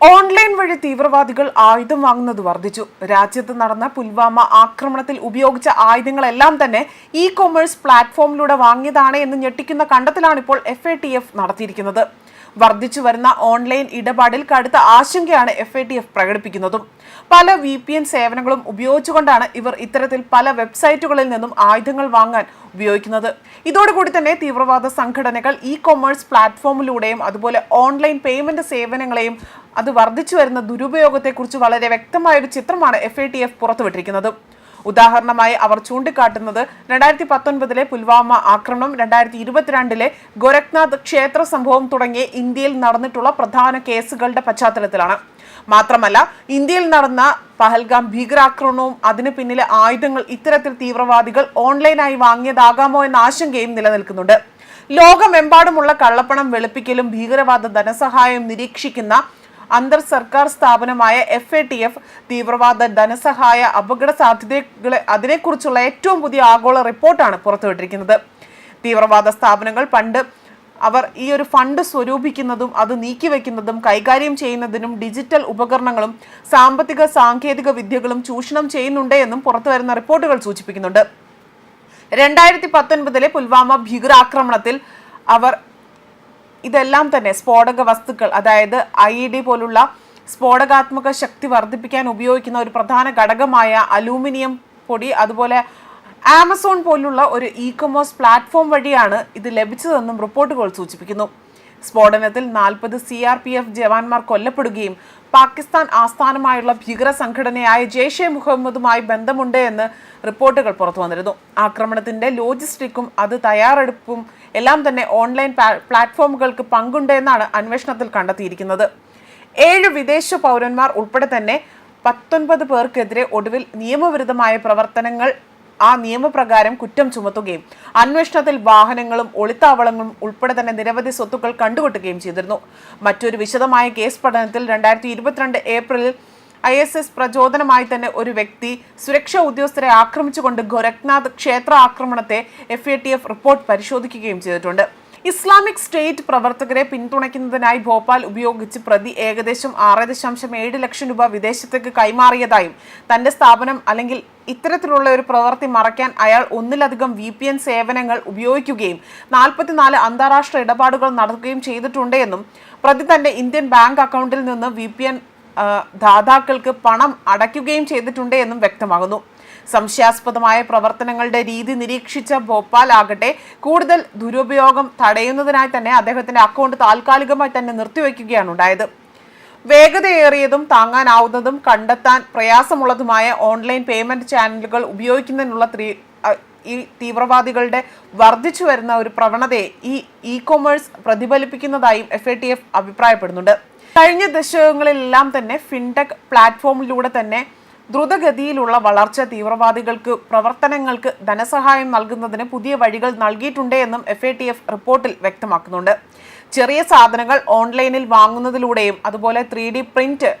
Online വഴി തീവ്രവാദികൾ ആയുധം വാങ്ങുന്നത് വർദ്ധിച്ചു. രാജ്യത്ത് നടന്ന പുൽവാമ ആക്രമണത്തിൽ ഉപയോഗിച്ച ആയുധങ്ങളെല്ലാം തന്നെ ഇ കൊമേഴ്സ് പ്ലാറ്റ്ഫോമിലൂടെ വാങ്ങിയതാണ് എന്ന് ഞെട്ടിക്കുന്ന കണ്ടെത്തലാണ് ഇപ്പോൾ എഫ് എ ടി എഫ് നടത്തിയിരിക്കുന്നത്. വർദ്ധിച്ചു വരുന്ന ഓൺലൈൻ ഇടപാടിൽ കടുത്ത ആശങ്കയാണ് എഫ് എ ടി എഫ് പ്രകടിപ്പിക്കുന്നതും. പല വി പി എൻ സേവനങ്ങളും ഉപയോഗിച്ചുകൊണ്ടാണ് ഇവർ ഇത്തരത്തിൽ പല വെബ്സൈറ്റുകളിൽ നിന്നും ആയുധങ്ങൾ വാങ്ങാൻ ഉപയോഗിക്കുന്നത്. ഇതോടുകൂടി തന്നെ തീവ്രവാദ സംഘടനകൾ ഇ കൊമേഴ്സ് പ്ലാറ്റ്ഫോമിലൂടെയും അതുപോലെ ഓൺലൈൻ പേയ്മെന്റ് സേവനങ്ങളെയും അത് വർദ്ധിച്ചു വരുന്ന ദുരുപയോഗത്തെക്കുറിച്ച് വളരെ വ്യക്തമായ ഒരു ചിത്രമാണ് എഫ് ഐ ടി എഫ് പുറത്തുവിട്ടിരിക്കുന്നത്. ഉദാഹരണമായി അവർ ചൂണ്ടിക്കാട്ടുന്നത് രണ്ടായിരത്തി പത്തൊൻപതിലെ പുൽവാമ ആക്രമണം രണ്ടായിരത്തി ഇരുപത്തിരണ്ടിലെ ഗോരഖ്നാഥ് ക്ഷേത്ര സംഭവം തുടങ്ങിയ ഇന്ത്യയിൽ നടന്നിട്ടുള്ള പ്രധാന കേസുകളുടെ പശ്ചാത്തലത്തിലാണ്. മാത്രമല്ല ഇന്ത്യയിൽ നടന്ന പഹൽഗാം ഭീകരാക്രമണവും അതിനു പിന്നിലെ ആയുധങ്ങൾ ഇത്തരത്തിൽ തീവ്രവാദികൾ ഓൺലൈനായി വാങ്ങിയതാകാമോ എന്ന ആശങ്കയും നിലനിൽക്കുന്നുണ്ട്. ലോകമെമ്പാടുമുള്ള കള്ളപ്പണം വെളുപ്പിക്കലും ഭീകരവാദ ധനസഹായവും നിരീക്ഷിക്കുന്ന അന്തർ സർക്കാർ സ്ഥാപനമായ എഫ് എ ടി എഫ് തീവ്രവാദ ധനസഹായ അപകട സാധ്യതകളെ അതിനെക്കുറിച്ചുള്ള ഏറ്റവും പുതിയ ആഗോള റിപ്പോർട്ടാണ് പുറത്തുവിട്ടിരിക്കുന്നത്. തീവ്രവാദ സ്ഥാപനങ്ങൾ പണ്ട് അവർ ഈ ഒരു ഫണ്ട് സ്വരൂപിക്കുന്നതും അത് നീക്കിവെക്കുന്നതും കൈകാര്യം ചെയ്യുന്നതിനും ഡിജിറ്റൽ ഉപകരണങ്ങളും സാമ്പത്തിക സാങ്കേതിക വിദ്യകളും ചൂഷണം ചെയ്യുന്നുണ്ട് എന്നും പുറത്തുവരുന്ന റിപ്പോർട്ടുകൾ സൂചിപ്പിക്കുന്നുണ്ട്. രണ്ടായിരത്തി പത്തൊൻപതിലെ പുൽവാമ ഭീകരാക്രമണത്തിൽ അവർ ഇതെല്ലാം തന്നെ സ്ഫോടക വസ്തുക്കൾ അതായത് ഐ ഇ ഡി പോലുള്ള സ്ഫോടകാത്മക ശക്തി വർദ്ധിപ്പിക്കാൻ ഉപയോഗിക്കുന്ന ഒരു പ്രധാന ഘടകമായ അലൂമിനിയം പൊടി അതുപോലെ ആമസോൺ പോലുള്ള ഒരു ഇ കൊമേഴ്സ് പ്ലാറ്റ്ഫോം വഴിയാണ് ഇത് ലഭിച്ചതെന്നും റിപ്പോർട്ടുകൾ സൂചിപ്പിക്കുന്നു. സ്ഫോടനത്തിൽ നാൽപ്പത് സി ആർ പി എഫ് ജവാന്മാർ കൊല്ലപ്പെടുകയും പാകിസ്ഥാൻ ആസ്ഥാനമായുള്ള ഭീകര സംഘടനയായ ജെയ്ഷെ മുഹമ്മദുമായി ബന്ധമുണ്ട് എന്ന് റിപ്പോർട്ടുകൾ പുറത്തു വന്നിരുന്നു. ആക്രമണത്തിന്റെ ലോജിസ്റ്റിക്കും അത് തയ്യാറെടുപ്പും എല്ലാം തന്നെ ഓൺലൈൻ പ്ലാറ്റ്ഫോമുകൾക്ക് പങ്കുണ്ട് എന്നാണ് അന്വേഷണത്തിൽ കണ്ടെത്തിയിരിക്കുന്നത്. ഏഴ് വിദേശ പൗരന്മാർ ഉൾപ്പെടെ തന്നെ പത്തൊൻപത് പേർക്കെതിരെ ഒടുവിൽ നിയമവിരുദ്ധമായ പ്രവർത്തനങ്ങൾ ആ നിയമപ്രകാരം കുറ്റം ചുമത്തുകയും അന്വേഷണത്തിൽ വാഹനങ്ങളും ഒളിത്താവളങ്ങളും ഉൾപ്പെടെ തന്നെ നിരവധി സ്വത്തുക്കൾ കണ്ടുകൊട്ടുകയും ചെയ്തിരുന്നു. മറ്റൊരു വിശദമായ കേസ് പഠനത്തിൽ രണ്ടായിരത്തി ഇരുപത്തിരണ്ട് ഏപ്രിലിൽ ഐ എസ് എസ് പ്രചോദനമായി തന്നെ ഒരു വ്യക്തി സുരക്ഷാ ഉദ്യോഗസ്ഥരെ ആക്രമിച്ചുകൊണ്ട് ഗോരഖ്നാഥ് ക്ഷേത്ര ആക്രമണത്തെ F A T F report പരിശോധിക്കുകയും ചെയ്തിട്ടുണ്ട്. ഇസ്ലാമിക് സ്റ്റേറ്റ് പ്രവർത്തകരെ പിന്തുണയ്ക്കുന്നതിനായി ഭോപ്പാൽ ഉപയോഗിച്ച് പ്രതി ഏകദേശം ആറ് ദശാംശം ഏഴ് ലക്ഷം രൂപ വിദേശത്തേക്ക് കൈമാറിയതായും തന്റെ സ്ഥാപനം അല്ലെങ്കിൽ ഇത്തരത്തിലുള്ള ഒരു പ്രവൃത്തി മറയ്ക്കാൻ അയാൾ ഒന്നിലധികം വി പി എൻ സേവനങ്ങൾ ഉപയോഗിക്കുകയും നാൽപ്പത്തിനാല് അന്താരാഷ്ട്ര ഇടപാടുകൾ നടത്തുകയും ചെയ്തിട്ടുണ്ട് എന്നും പ്രതി തന്റെ ഇന്ത്യൻ ബാങ്ക് അക്കൗണ്ടിൽ നിന്ന് വി പി എൻ ദാതാക്കൾക്ക് പണം അടയ്ക്കുകയും ചെയ്തിട്ടുണ്ട് എന്നും വ്യക്തമാകുന്നു. സംശയാസ്പദമായ പ്രവർത്തനങ്ങളുടെ രീതി നിരീക്ഷിച്ച ഭോപ്പാൽ ആകട്ടെ കൂടുതൽ ദുരുപയോഗം തടയുന്നതിനായി തന്നെ അദ്ദേഹത്തിന്റെ അക്കൗണ്ട് താൽക്കാലികമായി തന്നെ നിർത്തിവെക്കുകയാണ് ഉണ്ടായത്. വേഗതയേറിയതും താങ്ങാനാവുന്നതും കണ്ടെത്താൻ പ്രയാസമുള്ളതുമായ ഓൺലൈൻ പേയ്മെന്റ് ചാനലുകൾ ഉപയോഗിക്കുന്നതിനുള്ള ഈ തീവ്രവാദികളുടെ വർദ്ധിച്ചു വരുന്ന ഒരു പ്രവണതയെ ഈ ഇ കൊമേഴ്സ് പ്രതിഫലിപ്പിക്കുന്നതായും എഫ് എ ടി എഫ് അഭിപ്രായപ്പെടുന്നുണ്ട്. കഴിഞ്ഞ ദശകങ്ങളിലെല്ലാം തന്നെ ഫിൻടെക് പ്ലാറ്റ്ഫോമിലൂടെ തന്നെ ദ്രുതഗതിയിലുള്ള വളർച്ച തീവ്രവാദികൾക്ക് പ്രവർത്തനങ്ങൾക്ക് ധനസഹായം നൽകുന്നതിന് പുതിയ വഴികൾ നൽകിയിട്ടുണ്ട് എന്നും എഫ് എ ടി എഫ് റിപ്പോർട്ടിൽ വ്യക്തമാക്കുന്നുണ്ട്. ചെറിയ സാധനങ്ങൾ ഓൺലൈനിൽ വാങ്ങുന്നതിലൂടെയും അതുപോലെ ത്രീ ഡി പ്രിന്റ്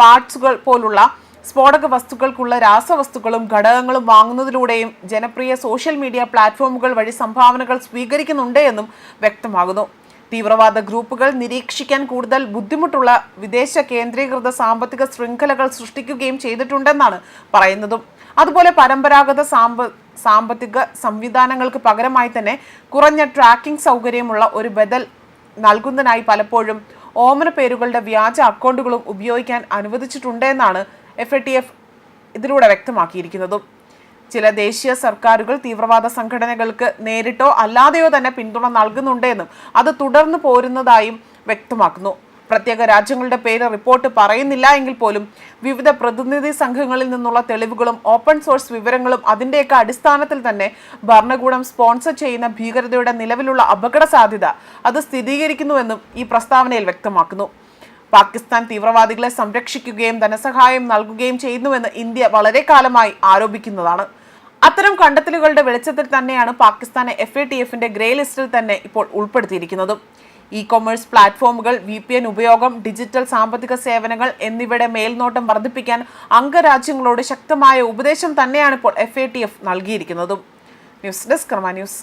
പാർട്സുകൾ പോലുള്ള സ്ഫോടക വസ്തുക്കൾക്കുള്ള രാസവസ്തുക്കളും ഘടകങ്ങളും വാങ്ങുന്നതിലൂടെയും ജനപ്രിയ സോഷ്യൽ മീഡിയ പ്ലാറ്റ്ഫോമുകൾ വഴി സംഭാവനകൾ സ്വീകരിക്കുന്നുണ്ട് എന്നും വ്യക്തമാകുന്നു. തീവ്രവാദ ഗ്രൂപ്പുകൾ നിരീക്ഷിക്കാൻ കൂടുതൽ ബുദ്ധിമുട്ടുള്ള വിദേശ കേന്ദ്രീകൃത സാമ്പത്തിക ശൃംഖലകൾ സൃഷ്ടിക്കുകയും ചെയ്തിട്ടുണ്ടെന്നാണ് പറയുന്നതും. അതുപോലെ പരമ്പരാഗത സാമ്പ സാമ്പത്തിക സംവിധാനങ്ങൾക്ക് പകരമായി തന്നെ കുറഞ്ഞ ട്രാക്കിംഗ് സൗകര്യമുള്ള ഒരു ബദൽ നൽകുന്നതിനായി പലപ്പോഴും ഓമന പേരുകളുടെ വ്യാജ അക്കൗണ്ടുകളും ഉപയോഗിക്കാൻ അനുവദിച്ചിട്ടുണ്ടെന്നാണ് എഫ് എ ടി എഫ് ഇതിലൂടെ വ്യക്തമാക്കിയിരിക്കുന്നതും. ചില ദേശീയ സർക്കാരുകൾ തീവ്രവാദ സംഘടനകൾക്ക് നേരിട്ടോ അല്ലാതെയോ തന്നെ പിന്തുണ നൽകുന്നുണ്ടെന്നും അത് തുടർന്നു പോരുന്നതായും വ്യക്തമാക്കുന്നു. പ്രത്യേക രാജ്യങ്ങളുടെ പേര് റിപ്പോർട്ട് പറയുന്നില്ല എങ്കിൽ പോലും വിവിധ പ്രതിനിധി സംഘങ്ങളിൽ നിന്നുള്ള തെളിവുകളും ഓപ്പൺ സോഴ്സ് വിവരങ്ങളും അതിന്റെയൊക്കെ അടിസ്ഥാനത്തിൽ തന്നെ ഭരണകൂടം സ്പോൺസർ ചെയ്യുന്ന ഭീകരതയുടെ നിലവിലുള്ള അപകട സാധ്യത അത് സ്ഥിരീകരിക്കുന്നുവെന്നും ഈ പ്രസ്താവനയിൽ വ്യക്തമാക്കുന്നു. പാകിസ്ഥാൻ തീവ്രവാദികളെ സംരക്ഷിക്കുകയും ധനസഹായം നൽകുകയും ചെയ്യുന്നുവെന്ന് ഇന്ത്യ വളരെ കാലമായി ആരോപിക്കുന്നതാണ്. അത്തരം കണ്ടെത്തലുകളുടെ വെളിച്ചത്തിൽ തന്നെയാണ് പാകിസ്ഥാനെ എഫ് എ ടി എഫിന്റെ ഗ്രേ ലിസ്റ്റിൽ തന്നെ ഇപ്പോൾ ഉൾപ്പെടുത്തിയിരിക്കുന്നത്. ഇ കൊമേഴ്സ് പ്ലാറ്റ്ഫോമുകൾ വി പി എൻ ഉപയോഗം ഡിജിറ്റൽ സാമ്പത്തിക സേവനങ്ങൾ എന്നിവയുടെ മേൽനോട്ടം വർദ്ധിപ്പിക്കാൻ അംഗരാജ്യങ്ങളോട് ശക്തമായ ഉപദേശം തന്നെയാണ് ഇപ്പോൾ F A T F നൽകിയിരിക്കുന്നതും. News desk Karma news.